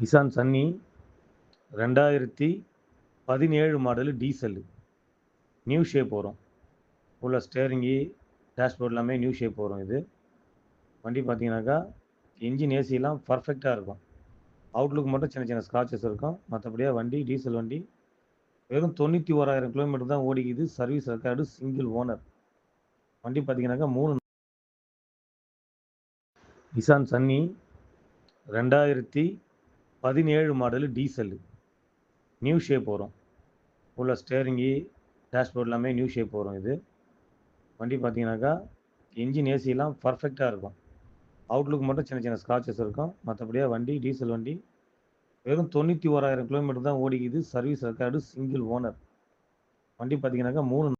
Nissan Sunny ரெண்டாயிரத்தி பதினேழு model diesel new shape வரும். உள்ள ஸ்டேரிங்கு டேஷ்போர்ட் எல்லாமே நியூ ஷேப் வரும் இது. வண்டி பார்த்தீங்கன்னாக்கா இன்ஜின் ஏசிலாம் பர்ஃபெக்டாக இருக்கும். அவுட்லுக் மட்டும் சின்ன சின்ன ஸ்க்ராச்சஸ் இருக்கும். மற்றபடியாக வண்டி டீசல் வண்டி வெறும் தொண்ணூற்றி ஓராயிரம் கிலோமீட்டர் தான் ஓடிக்குது. சர்வீஸ் ரெக்கார்டு சிங்கிள் ஓனர் வண்டி பார்த்தீங்கன்னாக்கா மூணு நிசான் சன்னி ரெண்டாயிரத்தி பதினேழு மாடலு டீசல். நியூ ஷேப் வரும். உள்ள ஸ்டேரிங்கு டேஷ்போர்ட் எல்லாமே நியூ ஷேப் வரும் இது. வண்டி பார்த்தீங்கன்னாக்கா இன்ஜின் ஏசிலாம் பர்ஃபெக்டாக இருக்கும். அவுட்லுக் மட்டும் சின்ன சின்ன ஸ்க்ராச்சஸ் இருக்கும். மற்றபடியாக வண்டி டீசல் வண்டி வெறும் தொண்ணூற்றி ஓராயிரம் கிலோமீட்டர் தான் ஓடிக்குது. சர்வீஸ் ரெக்கார்டு சிங்கிள் ஓனர் வண்டி பார்த்தீங்கன்னாக்கா மூணு